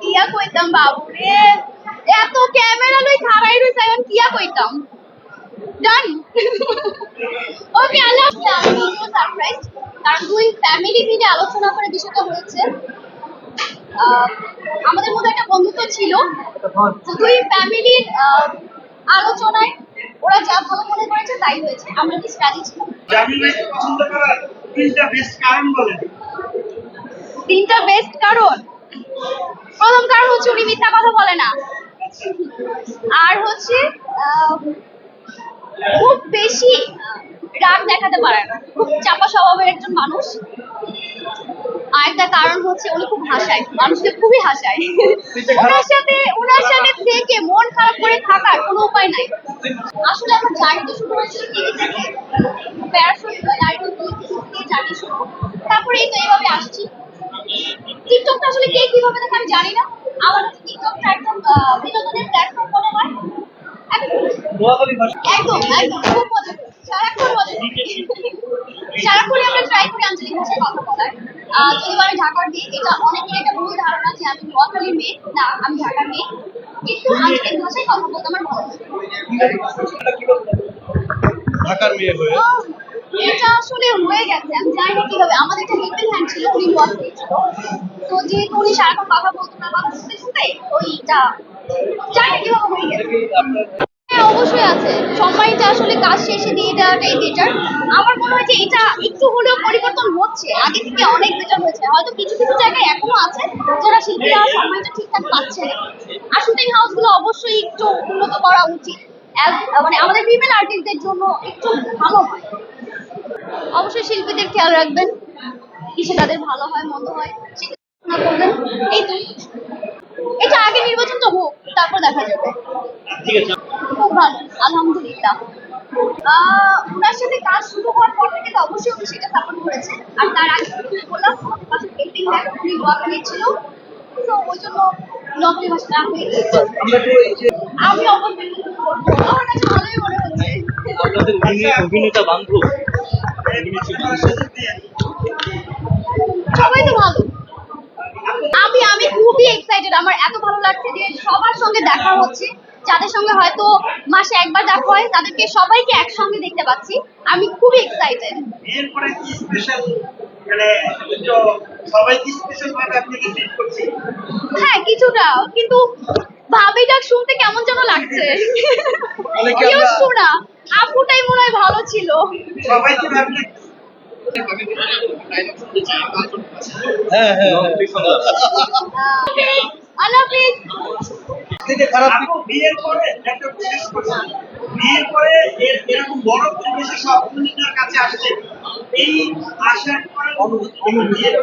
কিয়া কইতাম বাবু রে? এত ক্যামেরা লই খাড়াই রইছে এখন কিয়া কইতাম? ডান ওকে আল্লাহ আমি সারপ্রাইজ কারণ দুই ফ্যামিলি মিলে আলোচনা করে বিষয়টা হয়েছে। আমাদের মধ্যে একটা বন্ধুত্ব ছিল। তো দুই ফ্যামিলির আলোচনায় ওরা যা ভালো মনে করেছে তাই হয়েছে। আমরা কি রাজি ছিলাম তিনটা বেস্ট কারণ বলেন। তিনটা বেস্ট কারণ? প্রথম কারণ হচ্ছে উনি মিথ্যা কথা বলে না। আর হচ্ছে খুব বেশি রাগ দেখাতে পারে না। খুব চাপা স্বভাবের একজন মানুষ। আর একটা কারণ হচ্ছে উনি খুব হাসায়। মানুষকে খুবই হাসায়। ওনার সাথে ওনার সাথে থেকে মন খারাপ করে থাকার কোনো উপায় নাই। আসলে আমার তো শুরু জার্নি শুরু তারপরে এই তো এইভাবে আসছি। টিকটকটা আসলে কে কীভাবে দেখে আমি জানি না। আমার কাছে টিকটকটা একদম বিনোদনের প্ল্যাটফর্ম মনে হয়। একদম। একদম একদম। খুব মজা সারাক্ষণ মজা সারাক্ষণই আমরা ট্রাই করি আঞ্চলিক ভাষায় কথা বলার। আহ, আমি ঢাকার মেয়ে এটা অনেকের একটা ভুল ধারণা যে আমি নোয়াখালীর মেয়ে। না আমি ঢাকার মেয়ে। কিন্তু আঞ্চলিক ভাষায় কথা বলতে আমার ভালো লাগে। ঢাকার মেয়ে হয়ে। এটা আসলে হয়ে গেছে, আমি জানি না কীভাবে। আমাদের একটা হেল্পিং হ্যান্ড ছিল, উনি ছিল তো যেহেতু উনি সারাক্ষণ কথা বলতো না, কথা শুনতে শুনতে ওইটা জানি কীভাবে হয়ে গেছে। হ্যাঁ অবশ্যই আছে। সময়টা আসলে কাজ শেষে দিয়ে দেওয়াটাই বেটার আমার মনে হয় যে এটা একটু হলেও পরিবর্তন হচ্ছে। আগে থেকে অনেক বেটার হয়েছে। হয়তো কিছু কিছু জায়গায় এখনও আছে, যারা শিল্পীরা সময়টা ঠিকঠাক পাচ্ছে না। আর শুটিং হাউসগুলো অবশ্যই একটু উন্নত করা উচিত। মানে আমাদের ফিমেল আর্টিস্টদের জন্য একটু ভালো হয়। শিল্পীদের খেয়াল রাখবেন কিসে তাদের ভালো হয় মন্দ হয় সেটা করবেন। এই তো। এটা আগে নির্বাচনটা হোক তারপর দেখা যাবে। ঠিক আছে। খুব ভালো আলহামদুলিল্লাহ। ওনার সাথে কাজ শুরু হওয়ার পর থেকে তো অবশ্যই উনি সেটা সাপোর্ট করেছে আর তার আগে তুমি বললাম আমাদের পাশে হেল্পিং হ্যান্ড উনি নোয়াখালী ছিল। তো ওই জন্য আমরা তো আমি অবশ্যই আমার কাছে ভালোই মনে হচ্ছে। অভিনেতা বান্ধব। সবাই তো ভালো। আমি আমি খুবই এক্সাইটেড আমার এত ভালো লাগছে যে সবার সঙ্গে দেখা হচ্ছে। যাদের সঙ্গে হয়তো মাসে একবার দেখা হয় তাদেরকে সবাইকে একসঙ্গে দেখতে পাচ্ছি। আমি খুবই এক্সাইটেড বিয়ের পরে কি স্পেশাল মানে স্পেশাল হ্যাঁ কিছুটা। কিন্তু ভাবিটা শুনতে কেমন যেন লাগছে। অনেকে আপুটাই মনে হয় ভালো ছিল। হ্যাঁ হ্যাঁ অভিনেতার কাছে আসছে এই আসার পরে বিয়ের